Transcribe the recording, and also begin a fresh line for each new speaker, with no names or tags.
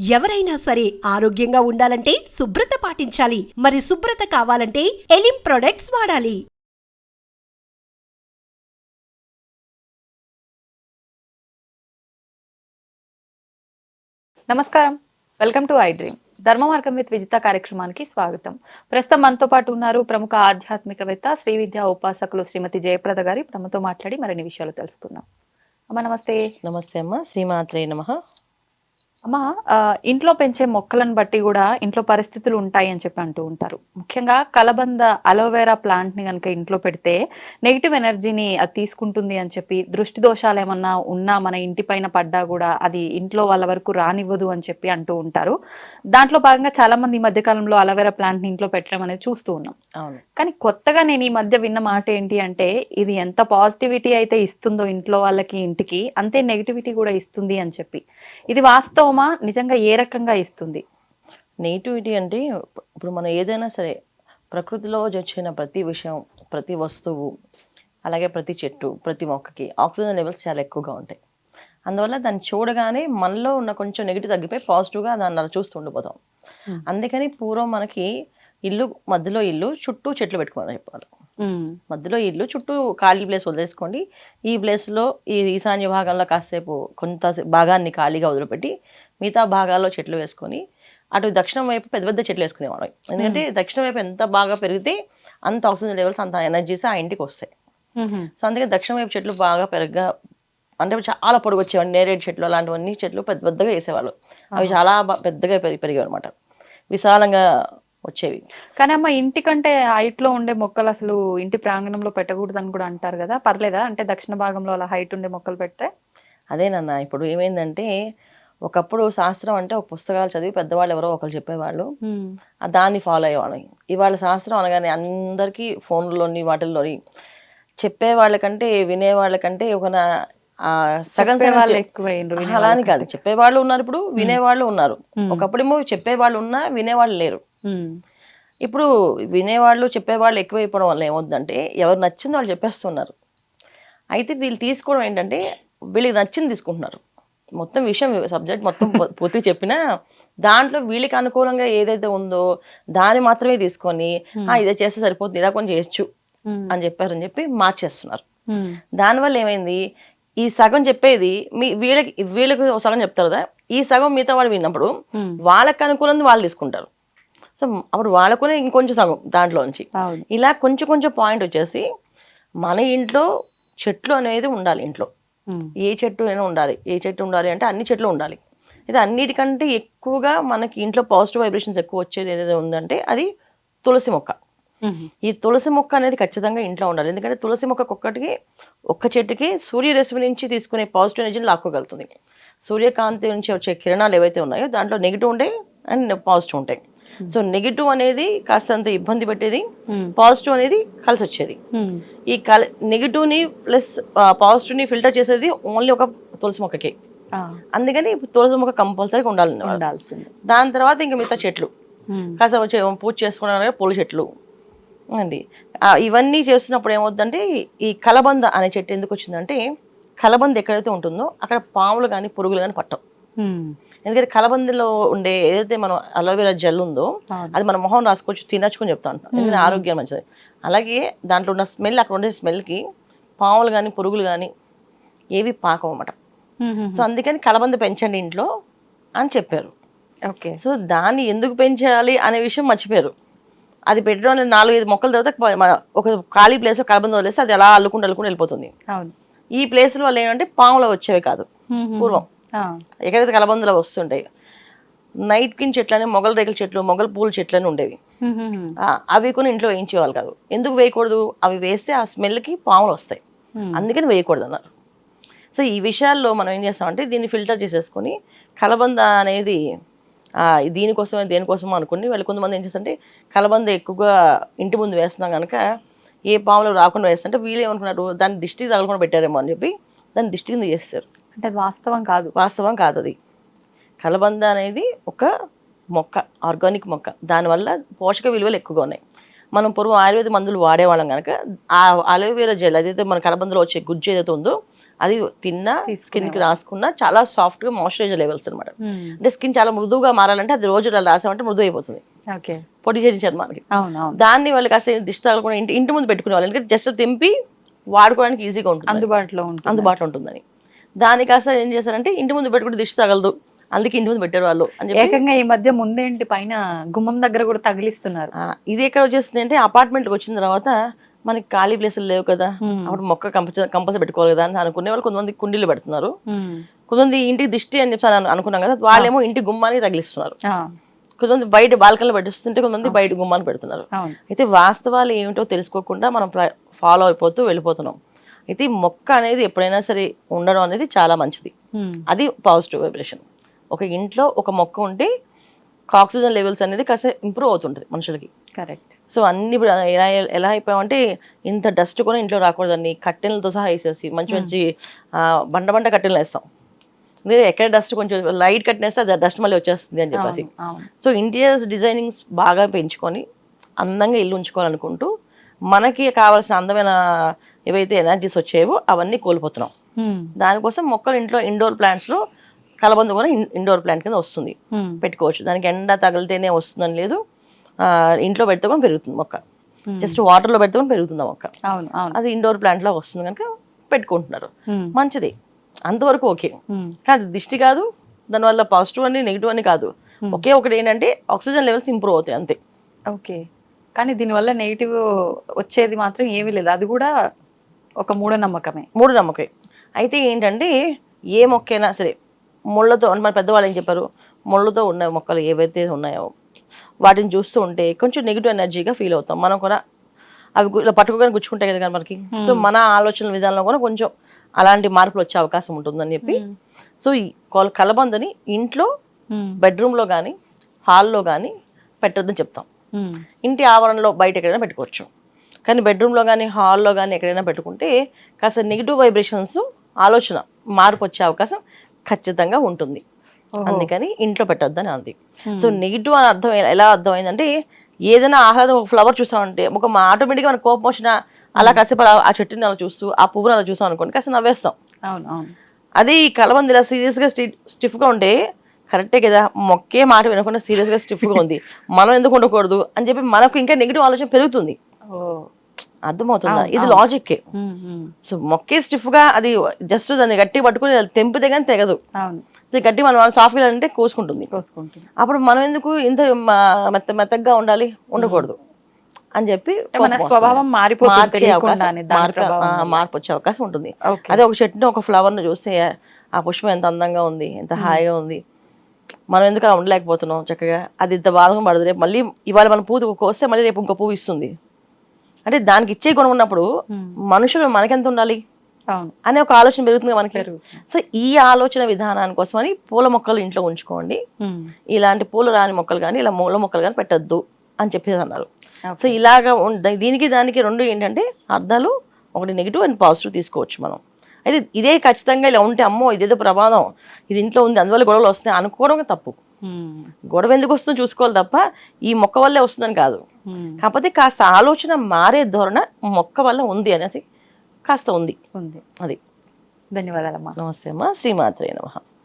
ఎవరైనా సరే ఆరోగ్యంగా ఉండాలంటే శుభ్రత పాటించాలి. మరి శుభ్రత కావాలంటే ఎలిం ప్రొడక్ట్స్ వాడాలి.
నమస్కారం. వెల్కమ్ టు ఐ డ్రీమ్ ధర్మ మార్గం విత్ విజిత కార్యక్రమానికి స్వాగతం. ప్రస్తుతం మనతో పాటు ఉన్నారు ప్రముఖ ఆధ్యాత్మికవేత్త శ్రీ విద్యా ఉపాసకులు శ్రీమతి జయప్రద గారి. తమతో మాట్లాడి మరిన్ని విషయాలు తెలుసుకుందాం. అమ్మ నమస్తే.
నమస్తే అమ్మ. శ్రీమాత్రే నమ.
అమ్మ ఆ, ఇంట్లో పెంచే మొక్కలను బట్టి కూడా ఇంట్లో పరిస్థితులు ఉంటాయి అని చెప్పి అంటూ ఉంటారు. ముఖ్యంగా కలబంద అలోవెరా ప్లాంట్ని కనుక ఇంట్లో పెడితే నెగిటివ్ ఎనర్జీని అది తీసుకుంటుంది అని చెప్పి దృష్టి దోషాలు ఏమన్నా ఉన్నా మన ఇంటి పైన పడ్డా కూడా అది ఇంట్లో వాళ్ళ వరకు రానివ్వదు అని చెప్పి అంటూ ఉంటారు. దాంట్లో భాగంగా చాలా మంది ఈ మధ్య కాలంలో అలోవెరా ప్లాంట్ని ఇంట్లో పెట్టడం అనేది చూస్తూ ఉన్నాం.
అవును.
కానీ కొత్తగా నేను ఈ మధ్య విన్న మాట ఏంటి అంటే ఇది ఎంత పాజిటివిటీ అయితే ఇస్తుందో ఇంట్లో వాళ్ళకి ఇంటికి అంతే నెగిటివిటీ కూడా ఇస్తుంది అని చెప్పి. ఇది వాస్తవమా? నిజంగా ఏ రకంగా ఇస్తుంది?
నెగిటివిటీ అంటే ఇప్పుడు మనం ఏదైనా సరే ప్రకృతిలో వచ్చిన ప్రతి విషయం ప్రతి వస్తువు అలాగే ప్రతి చెట్టు ప్రతి మొక్కకి ఆక్సిజన్ లెవెల్స్ చాలా ఎక్కువగా ఉంటాయి. అందువల్ల దాన్ని చూడగానే మనలో ఉన్న కొంచెం నెగిటివ్ తగ్గిపోయి పాజిటివ్గా దాన్ని అలా చూస్తూ ఉండిపోతాం. అందుకని పూర్వం మనకి ఇల్లు మధ్యలో ఇల్లు చుట్టూ చెట్లు పెట్టుకోవాలి చెప్పాలి. మధ్యలో ఇల్లు చుట్టూ ఖాళీ ప్లేస్ వదిలేసుకోండి. ఈ ప్లేస్లో ఈ ఈశాన్య భాగంలో కాసేపు కొంత భాగాన్ని ఖాళీగా వదిలిపెట్టి మిగతా భాగాల్లో చెట్లు వేసుకొని అటు దక్షిణం వైపు పెద్ద పెద్ద చెట్లు వేసుకునేవాళ్ళం. ఎందుకంటే దక్షిణం వైపు ఎంత బాగా పెరిగితే అంత ఆక్సిజన్ లెవెల్స్ అంత ఎనర్జీస్ ఆ ఇంటికి వస్తాయి. సో అందుకే దక్షిణ వైపు చెట్లు బాగా పెరగ్గా అంటే చాలా పొడుగు వచ్చేవాడి నేరేడు చెట్లు అలాంటివన్నీ చెట్లు పెద్ద పెద్దగా వేసేవాళ్ళు. అవి చాలా పెద్దగా పెరిగి పెరిగాయి అనమాట విశాలంగా వచ్చేవి.
కానీ అమ్మ ఇంటికంటే హైట్లో ఉండే మొక్కలు అసలు ఇంటి ప్రాంగణంలో పెట్టకూడదు అని కూడా అంటారు కదా పర్లేదా? అంటే దక్షిణ భాగంలో అలా హైట్ ఉండే మొక్కలు పెడితే?
అదేనన్న ఇప్పుడు ఏమైందంటే ఒకప్పుడు శాస్త్రం అంటే ఒక పుస్తకాలు చదివి పెద్దవాళ్ళు ఎవరో ఒకరు చెప్పేవాళ్ళు. దాన్ని ఫాలో అయ్యేవాళ్ళం. ఇవాళ శాస్త్రం అనగానే అందరికీ ఫోన్లోని వాటిల్లోని చెప్పే వాళ్ళకంటే వినే వాళ్ళకంటే ఒక సగం సగం
ఎక్కువ అయ్యిండ్రు, వినే
అలా అని
వాళ్ళు
కాదు చెప్పేవాళ్ళు ఉన్నారు ఇప్పుడు వినేవాళ్ళు ఉన్నారు. ఒకప్పుడేమో చెప్పేవాళ్ళు ఉన్నా వినేవాళ్ళు లేరు. ఇప్పుడు వినేవాళ్ళు చెప్పేవాళ్ళు ఎక్కువైపోవడం వల్ల ఏమవుతుందంటే ఎవరు నచ్చింది వాళ్ళు చెప్పేస్తున్నారు. అయితే వీళ్ళు తీసుకోవడం ఏంటంటే వీళ్ళకి నచ్చింది తీసుకుంటున్నారు. మొత్తం విషయం సబ్జెక్ట్ మొత్తం పూ- పూర్తిగా చెప్పినా దాంట్లో వీళ్ళకి అనుకూలంగా ఏదైతే ఉందో దాన్ని మాత్రమే తీసుకొని "ఆ, ఇదే చేస్తే సరిపోతుంది ఇలా కొంచెం చేయొచ్చు. అని చెప్పారని చెప్పి మార్చేస్తున్నారు. దానివల్ల ఏమైంది? ఈ సగం చెప్పేది మీ వీళ్ళకి వీళ్ళకి సగం చెప్తారు కదా ఈ సగం మిగతా వాళ్ళు విన్నప్పుడు. వాళ్ళకి అనుకూలంగా వాళ్ళు తీసుకుంటారు. సో అప్పుడు వాళ్ళకునే ఇంకొంచెం సగం దాంట్లోంచి. ఇలా కొంచెం కొంచెం పాయింట్ వచ్చేసి మన ఇంట్లో చెట్లు అనేది ఉండాలి ఇంట్లో. ఏ చెట్టు అయినా ఉండాలి. ఏ చెట్టు ఉండాలి అంటే అన్ని చెట్లు ఉండాలి. అయితే అన్నిటికంటే ఎక్కువగా మనకి ఇంట్లో పాజిటివ్ వైబ్రేషన్స్ ఎక్కువ వచ్చేది ఏదైతే ఉందంటే అది తులసి మొక్క. ఈ తులసి మొక్క అనేది ఖచ్చితంగా ఇంట్లో ఉండాలి. ఎందుకంటే తులసి మొక్కకు ఒక్కటికి ఒక్క చెట్టుకి సూర్యరశ్మి నుంచి తీసుకునే పాజిటివ్ ఎనర్జీని లాక్కోగలుగుతుంది. సూర్యకాంతి నుంచి వచ్చే కిరణాలు ఏవైతే ఉన్నాయో దాంట్లో నెగిటివ్ ఉంటాయి అండ్ పాజిటివ్ ఉంటాయి. సో నెగిటివ్ అనేది కాస్తంత ఇబ్బంది పెట్టేది
ఉమ్.
పాజిటివ్ అనేది కలిసి వచ్చేది.
ఉమ్.
ఈ కల నెగిటివ్ని ప్లస్ పాజిటివ్ని ఫిల్టర్ చేసేది ఓన్లీ ఒక తులసి మొక్కకి. అందుకని తులసి మొక్క కంపల్సరీగా ఉండాలి
ఉండాల్సింది.
దాని తర్వాత ఇంక మిగతా చెట్లు.
ఉమ్.
కాస్త వచ్చే పూజ చేసుకున్నాక పూల చెట్లు. అండి. ఇవన్నీ చేస్తున్నప్పుడు ఏమవుతుందంటే ఈ కలబంద అనే చెట్టు ఎందుకు వచ్చిందంటే కలబంద ఎక్కడైతే ఉంటుందో అక్కడ పాములు కానీ పురుగులు కానీ పట్టవు. ఎందుకంటే కలబందలో ఉండే ఏదైతే మనం అలోవెరా జెల్ ఉందో. అది మన మొహం రాసుకోవచ్చు తినచ్చుకొని చెప్తా ఉంటాం. ఎందుకంటే ఆరోగ్యం మంచిది. అలాగే దాంట్లో ఉన్న స్మెల్ అక్కడ ఉండే స్మెల్కి పాములు కానీ పురుగులు కానీ ఏవి పాకం అన్నమాట. సో అందుకని కలబంద పెంచండి ఇంట్లో అని చెప్పారు.
ఓకే.
సో దాన్ని ఎందుకు పెంచాలి అనే విషయం మర్చిపోయారు. అది పెట్టడం వల్ల నాలుగు ఐదు మొక్కల తర్వాత ఒక ఖాళీ ప్లేస్లో కలబంద వదిలేస్తే అది అలా అల్లుకుంటూ అల్లుకుంటూ వెళ్ళిపోతుంది. ఈ ప్లేస్లో వల్ల ఏంటంటే పాములు వచ్చేవి కాదు. పూర్వం. ఎక్కడైతే కలబందలు వస్తుంటాయి నైట్ కిన్ చెట్లు అని మొగల రేకుల చెట్లు మొగల పూల చెట్లు అని ఉండేవి అవి కొన్ని ఇంట్లో వేయించేవాళ్ళు కాదు. ఎందుకు వేయకూడదు? అవి వేస్తే ఆ స్మెల్కి పాములు వస్తాయి. అందుకని వేయకూడదు అన్నారు. సో ఈ విషయాల్లో మనం ఏం చేస్తామంటే దీన్ని ఫిల్టర్ చేసేసుకొని కలబంద అనేది దీనికోసమే దేనికోసమో అనుకుని వాళ్ళు కొంతమంది ఏం చేస్తారంటే కలబంద ఎక్కువగా ఇంటి ముందు వేస్తున్నాం కనుక ఏ పాములు రాకుండా వేస్తుంటే వీళ్ళు ఏమనుకున్నారు? దాన్ని దిష్టి తగలకుండా పెట్టారేమో అని చెప్పి దాన్ని దిష్టి కింద చేస్తారు
అంటే వాస్తవం కాదు.
వాస్తవం కాదు అది. కలబంద అనేది ఒక మొక్క ఆర్గానిక్ మొక్క. దానివల్ల పోషక విలువలు ఎక్కువగా ఉన్నాయి. మనం పూర్వం ఆయుర్వేద మందులు వాడేవాళ్ళం కనుక ఆ అలోవేరా జెల్ అదైతే మన కలబందలో వచ్చే గుజ్జు ఏదైతే ఉందో అది తిన్నా
తీసుకునేవాళ్ళు.
స్కిన్కి రాసుకున్నా చాలా సాఫ్ట్గా మాయిశ్చరైజర్ లెవెల్స్ అనమాట. అంటే స్కిన్ చాలా మృదువుగా మారాలంటే అది రోజు అలా రాసామంటే మృదు అయిపోతుంది. పొడి
అవును అవును
దాన్ని వాళ్ళు కాస్త దిష్టి తగలకుండా ఇంటి ఇంటి ముందు పెట్టుకునే వాళ్ళు ఎందుకంటే జస్ట్ తెంపి వాడుకోవడానికి ఈజీగా ఉంటుంది.
అందుబాటులో ఉంటుంది.
అందుబాటులో ఉంటుందని. దాని కాస్త ఏం చేశారంటే ఇంటి ముందు పెట్టుకుంటే దిష్టి తగలదు. అందుకే ఇంటి ముందు పెట్టారు వాళ్ళు అని చెప్పి
ఏకంగా ఈ మధ్య ముందేంటి పైన గుమ్మం దగ్గర కూడా తగిలిస్తున్నారు.
ఇది ఎక్కడ వచ్చేస్తుంది అంటే అపార్ట్మెంట్కి వచ్చిన తర్వాత మనకి ఖాళీ ప్లేసులు లేవు కదా. అప్పుడు మొక్క కంపల్సరీ కంపల్సరీ పెట్టుకోవాలి కదా అని అనుకునే వాళ్ళు కొంతమంది కుండీలు పెడుతున్నారు. కొంతమంది ఇంటికి దిష్టి అని చెప్పి అను- అనుకున్నాం కదా వాళ్ళేమో ఇంటి గుమ్మానికి తగిలిస్తున్నారు. కొంతమంది బయట బాల్కనీలో పెట్టిస్తుంటే కొంతమంది బయట గుమ్మానికి పెడుతున్నారు. అయితే వాస్తవాలు ఏమిటో తెలుసుకోకుండా మనం ఫాలో అయిపోతూ వెళ్ళిపోతున్నాం. అయితే ఈ మొక్క అనేది ఎప్పుడైనా సరే ఉండడం అనేది చాలా మంచిది. అది పాజిటివ్ వైబ్రేషన్. ఒక ఇంట్లో ఒక మొక్క ఉంటే ఆక్సిజన్ లెవెల్స్ అనేది కాస్త ఇంప్రూవ్ అవుతుంటుంది మనుషులకి.
కరెక్ట్.
సో అన్ని ఇప్పుడు ఎలా ఎలా అయిపోయామంటే ఇంత డస్ట్ కూడా ఇంట్లో రాకూడదని కట్టెలతో సహా వేసేసి మంచి మంచి బండ బండ కట్టెలు వేస్తాం. ఎక్కడ డస్ట్ కొంచెం లైట్ కట్టేస్తే అది డస్ట్ మళ్ళీ వచ్చేస్తుంది అని చెప్పేసి. సో ఇంటీరియర్స్ డిజైనింగ్స్ బాగా పెంచుకొని అందంగా ఇల్లు ఉంచుకోవాలనుకుంటూ మనకి కావాల్సిన అందమైన ఏవైతే ఎనర్జీస్ వచ్చాయో అవన్నీ కోల్పోతున్నాం. దానికోసం మొక్కలు ఇంట్లో ఇండోర్ ప్లాంట్స్లో కలబంద కూడా ఇండోర్ ప్లాంట్ కింద వస్తుంది. పెట్టుకోవచ్చు. దానికి ఎండ తగిలితేనే వస్తుందని లేదు. ఇంట్లో పెడితే కూడా పెరుగుతుంది మొక్క. జస్ట్ వాటర్లో పెడితే కూడా పెరుగుతుంది మొక్క. అది ఇండోర్ ప్లాంట్లో వస్తుంది కనుక పెట్టుకుంటున్నారు. మంచిది. అంతవరకు ఓకే. అది దిష్టి కాదు దానివల్ల పాజిటివ్ అని నెగిటివ్ అని కాదు. ఒకే ఒకటి ఏంటంటే ఆక్సిజన్ లెవెల్స్ ఇంప్రూవ్ అవుతాయి అంతే.
ఓకే. కానీ దీనివల్ల నెగిటివ్ వచ్చేది మాత్రం ఏమీ లేదు. అది కూడా ఒక మూఢనమ్మకమే.
మూడు నమ్మకం అయితే ఏంటంటే ఏ మొక్కైనా సరే ముళ్ళతో మన పెద్దవాళ్ళు ఏం చెప్పారు? ముళ్ళతో ఉన్న మొక్కలు ఏవైతే ఉన్నాయో వాటిని చూస్తూ ఉంటే కొంచెం నెగిటివ్ ఎనర్జీగా ఫీల్ అవుతాం. మనం కూడా అవి ఇలా పట్టుకోగానే గుచ్చుకుంటాయి కదా మనకి. సో మన ఆలోచన విధానంలో కూడా కొంచెం అలాంటి మార్పులు వచ్చే అవకాశం ఉంటుందని చెప్పి. సో ఈ కొల- కలబందని ఇంట్లో. బెడ్రూమ్లో కానీ హాల్లో కానీ పెట్టొద్దని చెప్తాం. ఇంటి ఆవరణలో బయట ఎక్కడైనా పెట్టుకోవచ్చు. కానీ బెడ్రూమ్లో కానీ హాల్లో కానీ ఎక్కడైనా పెట్టుకుంటే కాస్త నెగిటివ్ వైబ్రేషన్స్ ఆలోచన మార్పు వచ్చే అవకాశం ఖచ్చితంగా ఉంటుంది. అందుకని ఇంట్లో పెట్టొద్దని అంది.
Hmm.
సో నెగిటివ్ అని అర్థం ఎలా- అర్థమైందంటే ఏదైనా ఆహ్లాదం ఒక ఫ్లవర్ చూసామంటే ఒక ఆటోమేటిక్గా మన కోపం వచ్చినా అలా కాసేపు అలా ఆ చెట్టుని అలా చూస్తూ ఆ పువ్వుని అలా చూసాం అనుకోండి కాస్త నవ్వేస్తాం. అదే ఈ కలబంది ఇలా సీరియస్గా స్టీ స్టిఫ్గా ఉంటే కరెక్టే కదా మొక్కే మాట వినకుండా సీరియస్గా స్టిఫ్గా ఉంది. మనం ఎందుకు ఉండకూడదు అని చెప్పి మనకు ఇంకా నెగిటివ్ ఆలోచన పెరుగుతుంది. అర్థమవుతుందా? ఇది.
ఉమ్.
సో మొక్కే స్టిఫ్గా అది జస్ట్ దాన్ని గట్టి పట్టుకుని తెంపితే కానీ తెగదు. గట్టి మనం సాఫ్ట్గా అంటే కోసుకుంటుంది.
కోసుకుంటుంది.
అప్పుడు మనం ఎందుకు ఇంత మెత్త మెత్తగా ఉండాలి? ఉండకూడదు. అని చెప్పి
మన స్వభావం
మార్పు వచ్చే అవకాశం ఉంటుంది. అదే ఒక చెట్టుని ఒక ఫ్లవర్ను చూస్తే ఆ పుష్పం ఎంత అందంగా ఉంది ఎంత హాయిగా ఉంది. మనం ఎందుకు అలా ఉండలేకపోతున్నాం చక్కగా? అది ఇంత బాధగా పడదు రేపు మళ్ళీ ఇవాళ మన పువ్వు కోస్తే మళ్ళీ రేపు ఇంకో పువ్వు ఇస్తుంది. అంటే దానికి ఇచ్చే గుణం ఉన్నప్పుడు. మనుషులు మనకెంత ఉండాలి? అనే ఒక ఆలోచన పెరుగుతుంది మనకి. సో ఈ ఆలోచన విధానాని కోసమని పూల మొక్కలు ఇంట్లో ఉంచుకోండి. ఇలాంటి పూలు రాని మొక్కలు కానీ ఇలా మూల మొక్కలు కానీ పెట్టద్దు అని చెప్పేసి అన్నారు. సో ఇలాగా దీనికి దానికి రెండు ఏంటంటే అర్థాలు ఒకటి నెగిటివ్ అండ్ పాజిటివ్ తీసుకోవచ్చు మనం. అయితే ఇదే ఖచ్చితంగా ఇలా ఉంటే అమ్మో ఇదేదో ప్రమాదం. ఇది ఇంట్లో ఉంది అందువల్ల గొడవలు వస్తాయి అనుకోవడం తప్పు. గొడవ ఎందుకు వస్తుందో చూసుకోవాలి తప్ప ఈ మొక్క వల్లే వస్తుందని కాదు. కాకపోతే కాస్త ఆలోచన మారే ధోరణ మొక్క వల్ల ఉంది అనేది కాస్త ఉంది.
ఉంది.
అది.
ధన్యవాదాలమ్మా.
నమస్తే అమ్మా. శ్రీమాత్రే నమ.